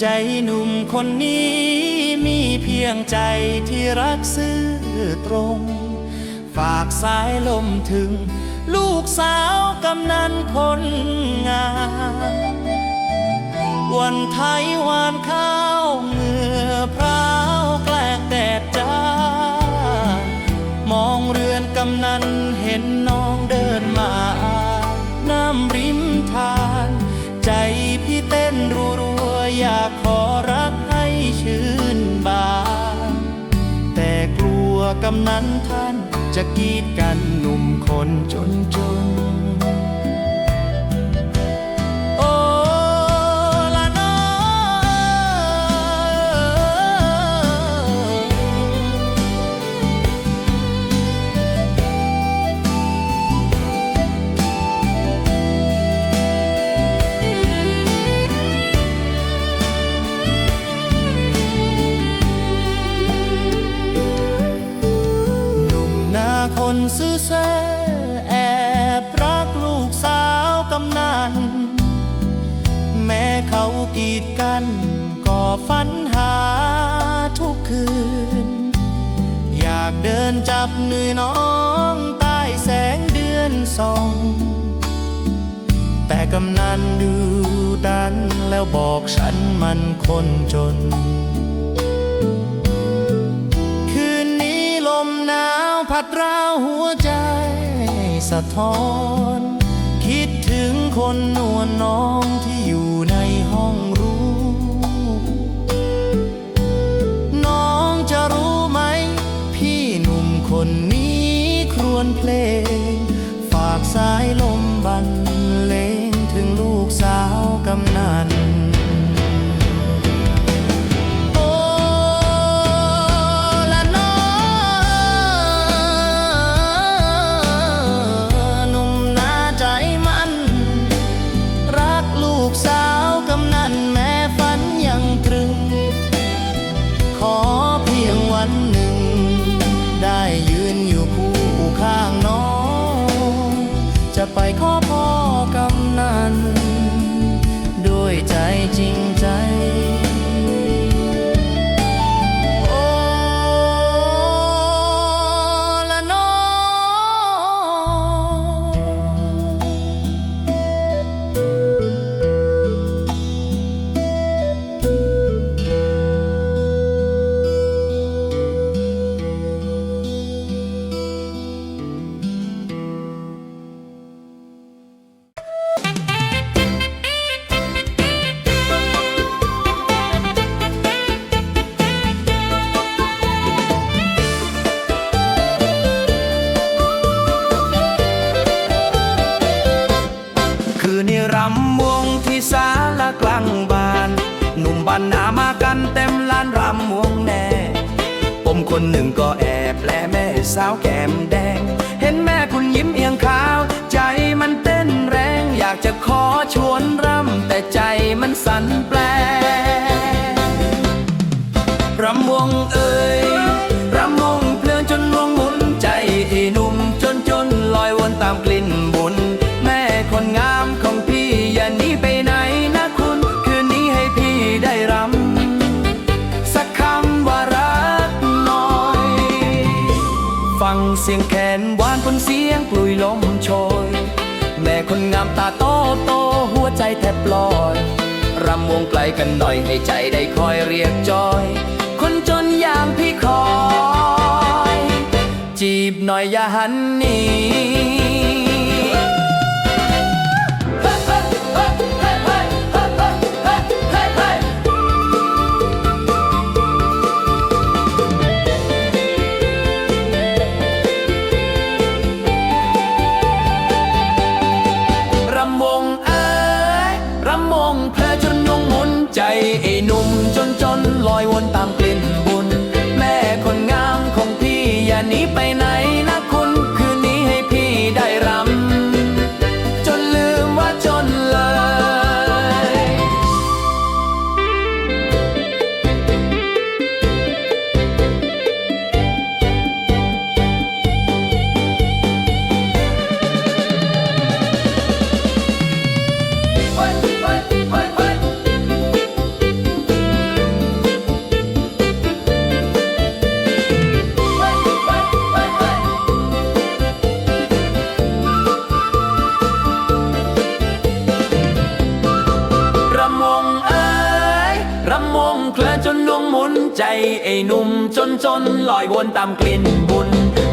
ใจหนุ่มคนนี้มีเพียงใจที่รักซื่อตรง ฝากสายลมถึง ลูกสาวกำนันคนงามวันไทยหวานข้าวเหงื่อพร้าวแกลกแดดจ้ามองเรือนกำนันเห็นน้องเดินมา น้ำริมทาน ใจพี่เต้นรัวำนันท่านจะกีดกันหนุ่มคนจนจน น้องใต้แสงเดือนส่อง แต่กำนันดูดันแล้วบอกฉันมันคนจน คืนนี้ลมหนาวพัดร้าวหัวใจสะท้อน คิดถึงคนนวลน้องที่อยู่ สายลมบันเลงถึงลูกสาวกำนัน กันเต็มลานรำวงแน่ผมคนหนึ่งก็แอบแลแม่สาวแก้มแดง เห็นแม่คุณยิ้มเอียงขาว ใจมันเต้นแรง อยากจะขอชวนรำแต่ใจมันสั่นแปล เสียงแขนหวานบนเสียงปลุยลมโชย แม่คนงามตาโตโตหัวใจแทบลอย รำวงไกลกันหน่อยให้ใจได้คอยเรียกจอย คนจนอย่างพี่คอย จีบหน่อยอย่าหันหนี ใจไอ้หนุ่มจนจนลอยวนตามกลิ่นบุญ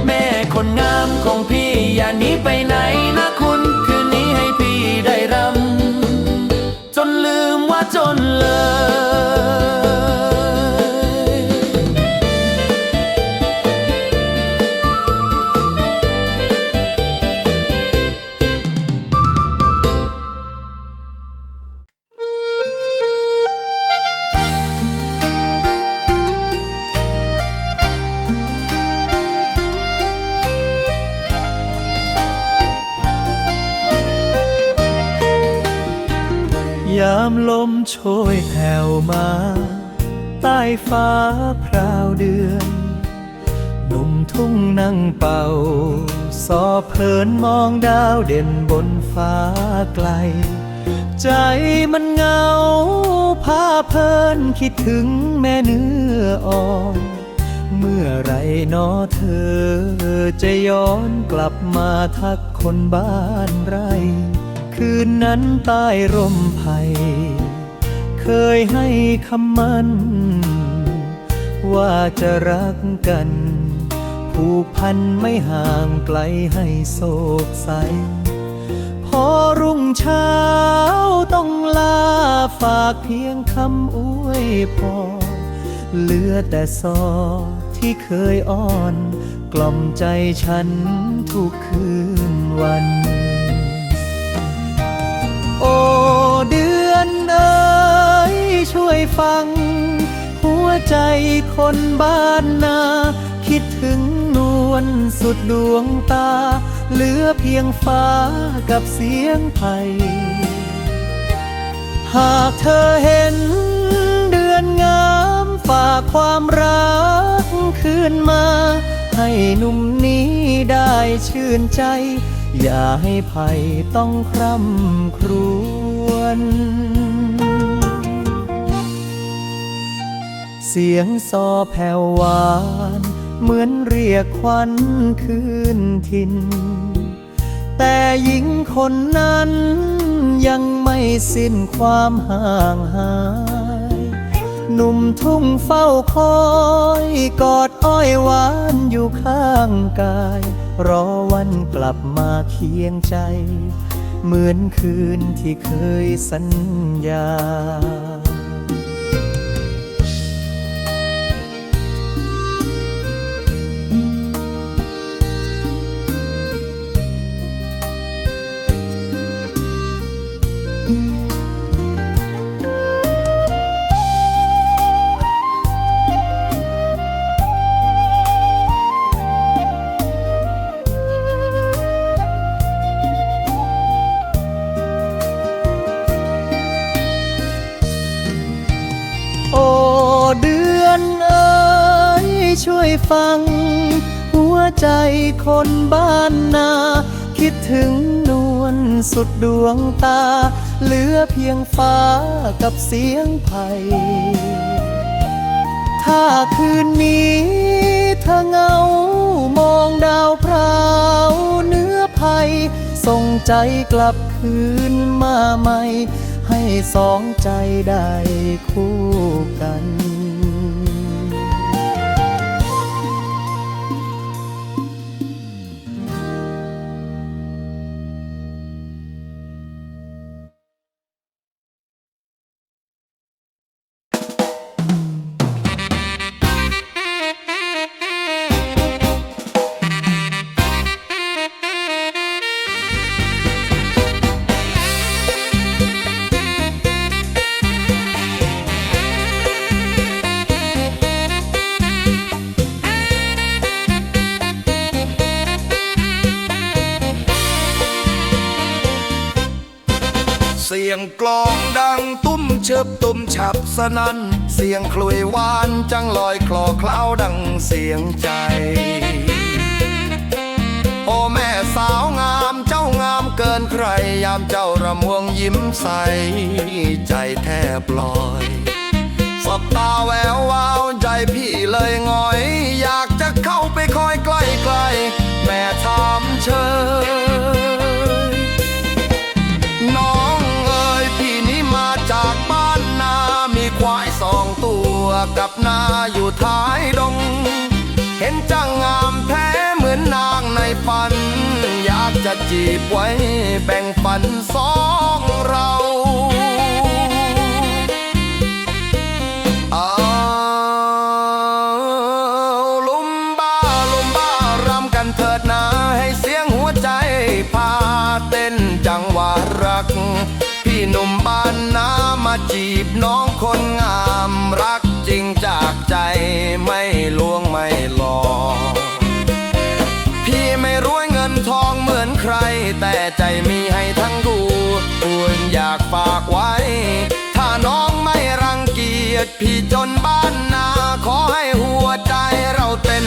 แม่คนงามของพี่อย่าหนีไปไหนนะคุณ คืนนี้ให้พี่ได้รำจนลืมว่าจนเลย ลมโชยแผ่วมา ใต้ฟ้าพราวเดือนหนุ่มทุ่งนั่งเป่าสอเพลินมองดาวเด่นบนฟ้าไกล ใจมันเหงาพาเพลินคิดถึงแม่เนื้ออ่อนเมื่อไรนอเธอจะย้อนกลับมาทักคนบ้านไร คืนนั้นใต้ร่มไผ่เคยให้คำมั่น ว่าจะรักกัน ผูกพันไม่ห่างไกลให้โศกใส พอรุ่งเช้าต้องลาฝากเพียงคำอวยพรเหลือแต่ซอที่เคยอ้อน กล่อมใจฉันทุกคืนวัน ยฟัง หัวใจคนบ้านนา คิดถึงนวลสุดดวงตา เหลือเพียงฟ้ากับเสียงไผ่หากเธอเห็นเดือนงามฝากความรักคืนมา ให้หนุ่มนี้ได้ชื่นใจ อย่าให้ภัยต้องคร่ำครวญ เสียงซอแผ่วหวาน เหมือนเรียกควันคืนทิน แต่หญิงคนนั้นยังไม่สิ้นความห่างหาย หนุ่มทุ่งเฝ้าคอยกอดอ้อยหวานอยู่ข้างกาย รอวันกลับมาเคียงใจ เหมือนคืนที่เคยสัญญา คนบ้านนา คิดถึงนวลสุดดวงตา เหลือเพียงฟ้ากับเสียงไผ่ถ้าคืนนี้เธอเงามองดาวพราวเนื้อไผ่ส่งใจกลับคืนมาใหม่ ให้สองใจได้คู่กัน สียงกลองดังตุ้มเชิบตุ้มฉับสนัน เสียงคลุยหวานจังลอยคลอเคล้าดังเสียงใจ โอ้แม่สาวงามเจ้างามเกินใคร ยามเจ้าระมวงยิ้มใส ใจแทบลอยสบตาแวววาวใจพี่เลยงอย อยากจะเข้าไปคอยใกล้ใกล้ๆแม่ถามเชย บไว้แบ่งปันสองเรา เอาลุมบ้าลุมบ้ารำกันเถิดนาให้เสียงหัวใจพาเต้นจังหวะรัก พี่หนุ่มบ้านนามาจีบน้องคนงามรักจริงจากใจไม่ลวงไม่ แต่ใจมีให้ทั้งดูอุ่นอยากฝากไว้ ถ้าน้องไม่รังเกียจพี่จนบ้านนา ขอให้หัวใจเราเต้น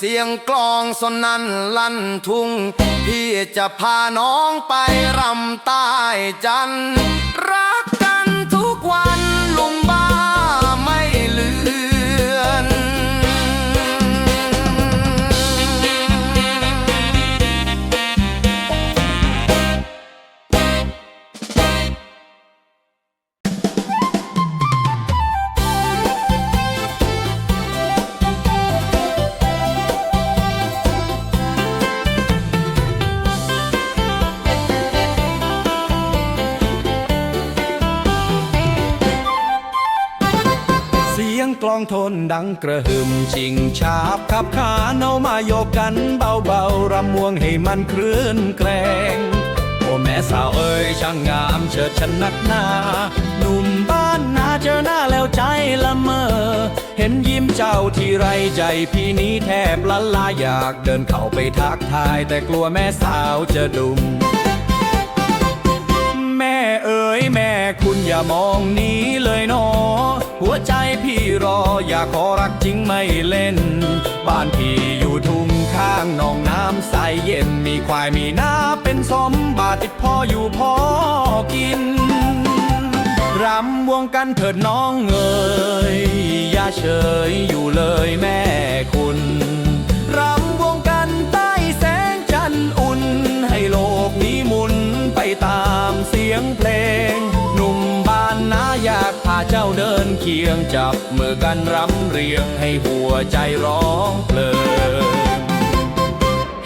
เสียงกลองสนนั้นลั่นทุ่ง พี่จะพาน้องไปรำใต้จันทร์ ทนดังกระหึ่มชิงชาบขับขานเอามาโยกกันเบาๆรำวงให้มันคลื่นแกลงโอ้แม่สาวเอ้ยช่างงามเชิดฉันนักหนาหนุ่มบ้านนาเจอหน้าแล้วใจละเมอ เห็นยิ้มเจ้าที่ไรใจพี่นี้แทบละลายอยากเดินเข้าไปทักทาย แต่กลัวแม่สาวจะดุม แม่เอ๋ยแม่คุณอย่ามองนี้เลยเนอหัวใจพี่รออยากขอรักจริงไม่เล่น บ้านพี่อยู่ทุ่งข้างหนองน้ำใสเย็นมีควายมีนาเป็นสมบาติดพ่ออยู่พอกินรำวงกันเถิดน้องเอ๋ยอย่าเฉยอยู่เลยแม่คุณรำวงกันใต้แสงจันทร์อุ่น ให้โลกนี้มุน ตามเสียงเพลง หนุ่มบ้านนาอยากพาเจ้าเดินเคียงจับมือกันรำเรียงให้หัวใจร้องเพลิน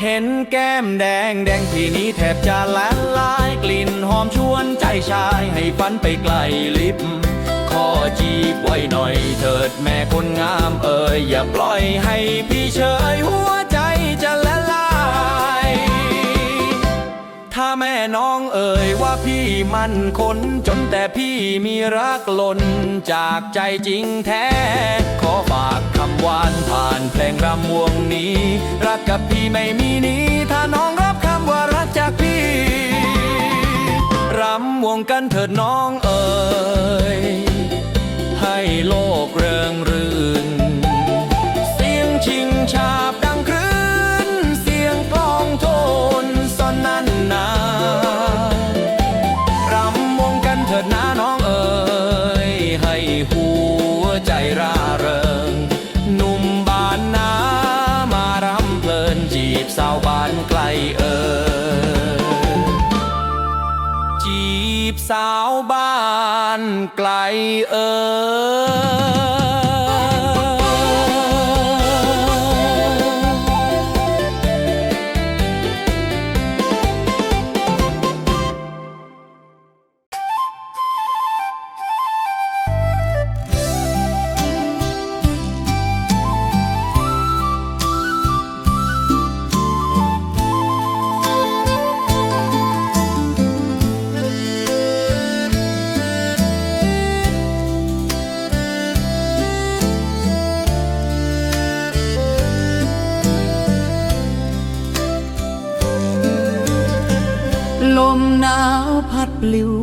เห็นแก้มแดงแดงพี่นี้แทบจะละลายกลิ่นหอมชวนใจชายให้ฝันไปไกลลิบขอจีบไว้หน่อยเถิดแม่คนงามเอ่ยอย่าปล่อยให้พี่เฉยหัว น้องเอ่ยว่าพี่มันคนจนแต่พี่มีรักล้นจากใจจริงแท้ ขอฝากคำหวานผ่านเพลงรำวงนี้ รักกับพี่ไม่มีนี้ ถ้าน้องรับคำว่ารักจากพี่รำวงกันเถิดน้องเอ่ยให้โลกเริงรื่น เสียงชิงชาาวบ้านไกลเออ จีบสาวบ้านไกลเออ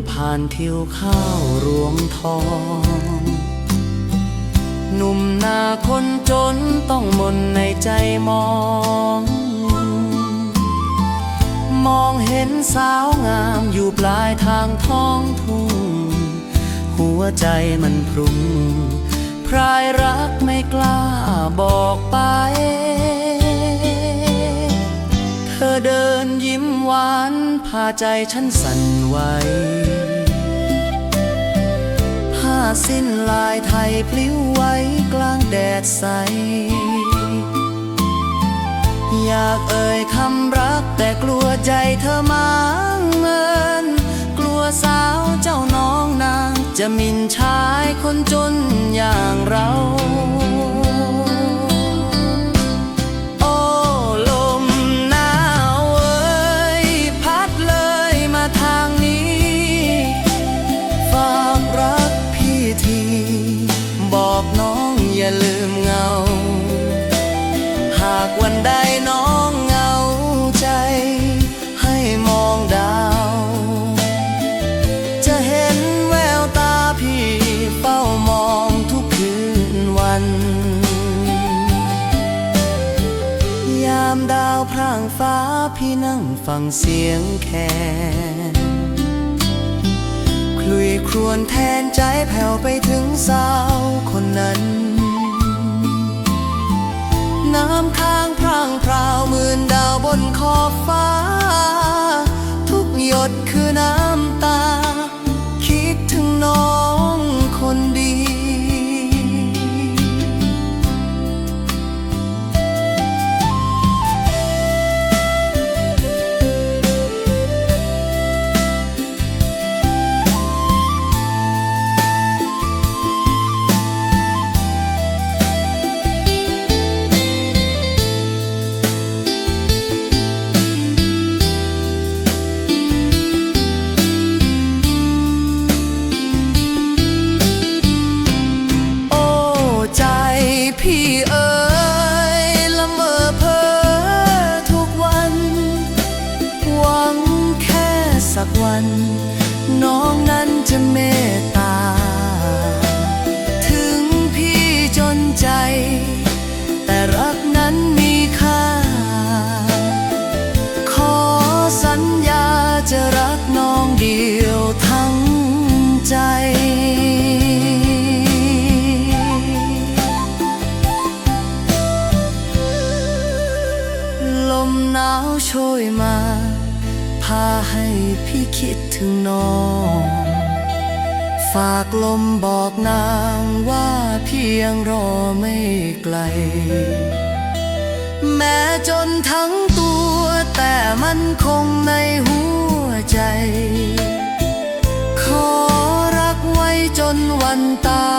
ผ่านทิวข้าวรวงทอง หนุ่มนาคนจนต้องมนในใจมอง มองเห็นสาวงามอยู่ปลายทางท้องทุ่ง หัวใจมันพรุงพรายรักไม่กล้าบอกไป เธอเดินยิ้มหวานพาใจฉันสั่นไหว สิ้นลายไทยพลิ้วไว้กลางแดดใส อยากเอ่ยคำรักแต่กลัวใจเธอมางเมิน กลัวสาวเจ้าน้องนาง จะมินชายคนจนอย่างเรา บอกน้องอย่าลืมเงา หากวันใดน้องเงาใจ ให้มองดาว จะเห็นแววตาพี่เฝ้ามองทุกคืนวัน ยามดาวพร่างฟ้าพี่นั่งฟังเสียงแคน ครวญแทนใจแผ่วไปถึงสาวคนนั้น น้ำค้างพรางพราวหมื่นดาวบนขอบฟ้า ทุกหยดคือน้ำตา คิดถึงน้อง ถึงน้อง ฝากลมบอกนางว่าเพียงรอไม่ไกล แม้จนทั้งตัวแต่มันคงในหัวใจ ขอรักไว้จนวันตาย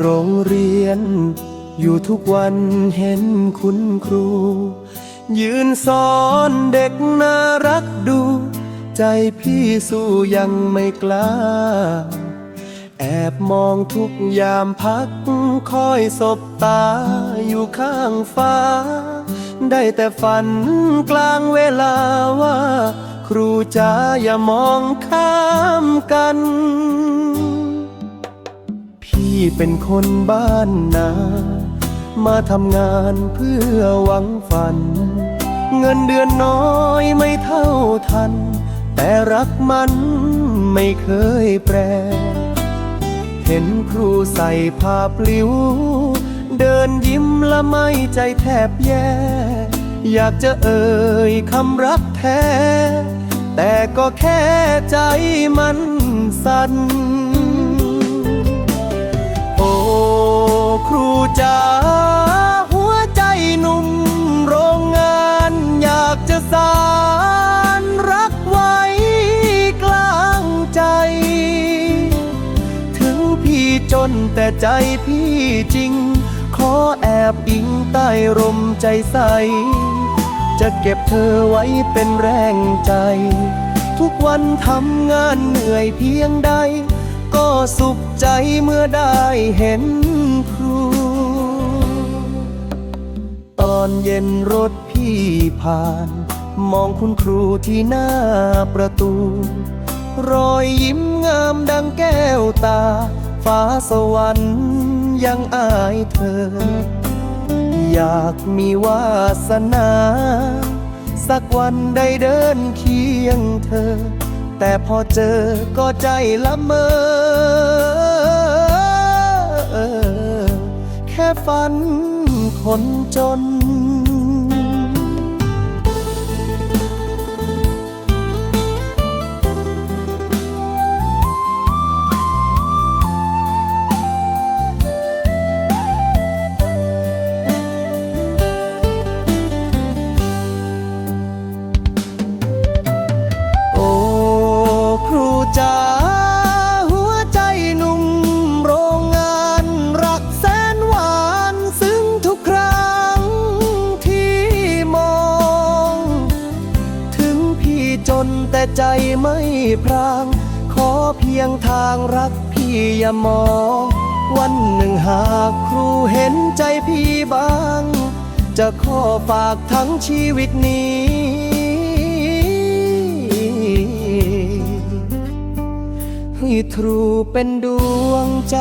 โรงเรียน อยู่ทุกวันเห็นคุณครู ยืนสอนเด็กน่ารักดู ใจพี่สู้ยังไม่กล้า แอบมองทุกยามพักคอยสบตาอยู่ข้างฟ้า ได้แต่ฝันกลางเวลาว่า ครูจ๋าอย่ามองข้ามกัน เป็นคนบ้านนา มาทำงานเพื่อหวังฝัน เงินเดือนน้อยไม่เท่าทัน แต่รักมันไม่เคยแปร เห็นครูใส่ผ้าปลิว เดินยิ้มละไม่ใจแทบแย่ อยากจะเอ่ยคำรักแท้ แต่ก็แค่ใจมันสั่น ครูจ๋าหัวใจหนุ่มโรงงานอยากจะสารรักไว้กลางใจ ถึงพี่จนแต่ใจพี่จริง ขอแอบอิงใต้ร่มใจใส จะเก็บเธอไว้เป็นแรงใจ ทุกวันทำงานเหนื่อยเพียงใด ก็สุขใจเมื่อได้เห็น อนเย็นรถพี่ผ่าน มองคุณครูที่หน้าประตู รอยยิ้มงามดังแก้วตา ฟ้าสวรรค์ยังอายเธอ อยากมีวาสนา สักวันได้เดินเคียงเธอ แต่พอเจอก็ใจละเมอ แค่ฝันคนจน แต่ใจไม่พราง ขอเพียงทางรักพี่อย่ามอง วันหนึ่งหากครูเห็นใจพี่บ้าง จะขอฝากทั้งชีวิตนี้ ให้ทรูเป็นดวงใจ